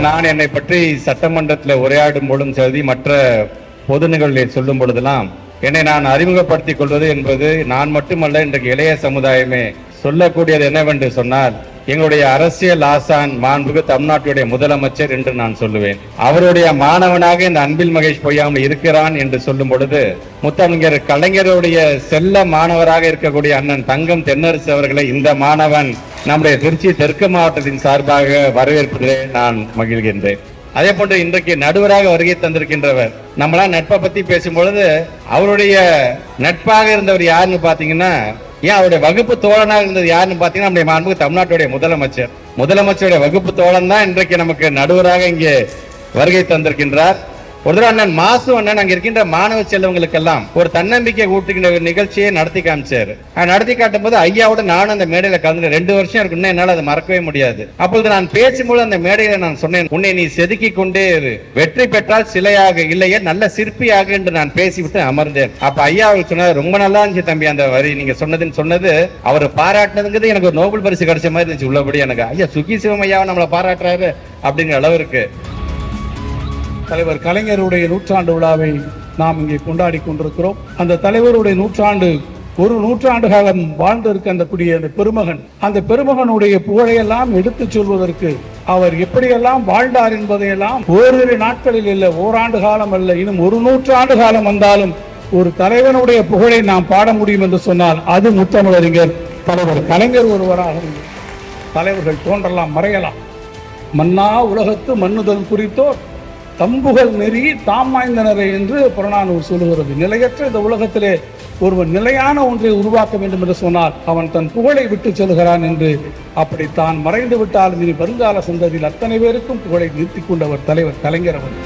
நான் என்னை பற்றி சட்டமன்றத்தில் உரையாடும் பொழுதும் சரி மற்ற பொது நிகழ்வில் சொல்லும் பொழுதெல்லாம் என்னை நான் அறிமுகப்படுத்திக் கொள்வது என்பது நான் மட்டுமல்ல இன்றைக்கு இளைய சமுதாயமே சொல்லக்கூடியது என்னவென்று சொன்னால் எங்களுடைய அரசியல் ஆசான் மாண்புக்கு தமிழ்நாட்டுடைய முதலமைச்சர் என்று நான் சொல்லுவேன். அவருடைய மாணவனாக இந்த அன்பில் மகேஷ் பொய்யாமல் இருக்கிறான் என்று சொல்லும் பொழுது முத்தமிழர் கலைஞருடைய செல்ல மாணவராக இருக்கக்கூடிய அண்ணன் தங்கம் தென்னரசு அவர்களை இந்த மாணவன் நம்முடைய திருச்சி தெற்கு மாவட்டத்தின் சார்பாக வரவேற்பதிலே நான் மகிழ்கின்றேன். அதே போன்று இன்றைக்கு நடுவராக வருகை தந்திருக்கின்றவர் நம்மளாம் நட்பை பத்தி பேசும் பொழுது அவருடைய நட்பாக இருந்தவர் யாருன்னு பாத்தீங்கன்னா ஏன் அவருடைய வகுப்பு தோழனாக இருந்தது யாருன்னு பாத்தீங்கன்னா நம்முடைய மாண்புக்கு தமிழ்நாட்டுடைய முதலமைச்சர். முதலமைச்சருடைய வகுப்பு தோழன் தான் இன்றைக்கு நமக்கு நடுவராக இங்கே வருகை தந்திருக்கின்றார். ஒரு தடவை அண்ணன் மாசு அண்ணன் அங்க இருக்கின்ற மாணவ செல்வங்களுக்கெல்லாம் ஒரு தன்னம்பிக்கை ஊட்டுகின்ற ஒரு நிகழ்ச்சியை நடத்தி காமிச்சாரு. நடத்தி காட்டும் போது ஐயாவோட நானும் அந்த மேடையில கலந்து ரெண்டு வருஷம் இருக்கு இன்னும் என்னால அதை மறக்கவே முடியாது. அப்பொழுது நான் பேசும்போது அந்த மேடையில நான் சொன்னேன் உன்னை நீ செதுக்கி கொண்டே இரு. வெற்றி பெற்றால் சிலையாக இல்லையே நல்ல சிற்பியாக என்று நான் பேசிவிட்டு அமர்ந்தேன். அப்ப ஐயா அவர் சொன்னார் ரொம்ப நல்லா இருந்துச்சு தம்பி அந்த வரி நீங்க சொன்னதுன்னு சொன்னது. அவர் பாராட்டினதுங்கிறது எனக்கு ஒரு நோபல் பரிசு கிடைச்ச மாதிரி இருந்துச்சு உள்ளபடி எனக்கு. ஐயா சுகி சிவம் ஐயாவை நம்மளை பாராட்டுறாரு அப்படிங்கிற அளவிற்கு தலைவர் கலைஞருடைய நூற்றாண்டு விழாவை நாம் இங்கே கொண்டாடி கொண்டிருக்கிறோம். அந்த தலைவருடைய நூற்றாண்டு ஒரு நூற்றாண்டு காலம் வாழ்ந்திருக்க அந்த கூடிய அந்த பெருமகன் அந்த பெருமகனுடைய புகழையெல்லாம் எடுத்துச் சொல்வதற்கு அவர் எப்படியெல்லாம் வாழ்ந்தார் என்பதையெல்லாம் ஓரிரு நாட்களில் இல்லை ஓராண்டு காலம் அல்ல இன்னும் ஒரு நூற்றாண்டு காலம் வந்தாலும் ஒரு தலைவனுடைய புகழை நாம் பாட முடியும் என்று சொன்னால் அது முத்தமிழறிஞர் தலைவர் கலைஞர் ஒருவராக தலைவர்கள் தோன்றலாம் மறையலாம். மன்னா உலகத்து மன்னுதல் குறித்தோர் தம்புகள் நெறி தாம் வாய்ந்தனரே என்று புறநானூர் சொல்லுகிறது. நிலையற்ற இந்த உலகத்திலே ஒருவன் நிலையான ஒன்றை உருவாக்க வேண்டும் என்று சொன்னால் அவன் தன் புகழை விட்டு செல்கிறான் என்று அப்படி தான் மறைந்து விட்டாலும் இனி வருங்கால சந்ததியில் அத்தனை பேருக்கும் புகழை நிறுத்திக் கொண்டவர் தலைவர் கலைஞர் அவர்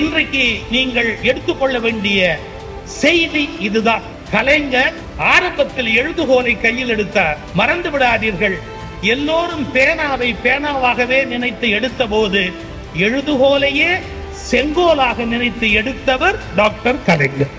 இன்றைக்கு நீங்கள் எடுத்துக்கொள்ள வேண்டிய செய்தி இதுதான். கலைஞர் ஆரம்பத்தில் எழுதுகோலை கையில் எடுத்தார். மறந்து விடாதீர்கள். எல்லோரும் பேனாவை பேனாவாகவே நினைத்து எடுத்த போது எழுதுகோலையே செங்கோலாக நினைத்து எடுத்தவர் டாக்டர் கலைஞர்.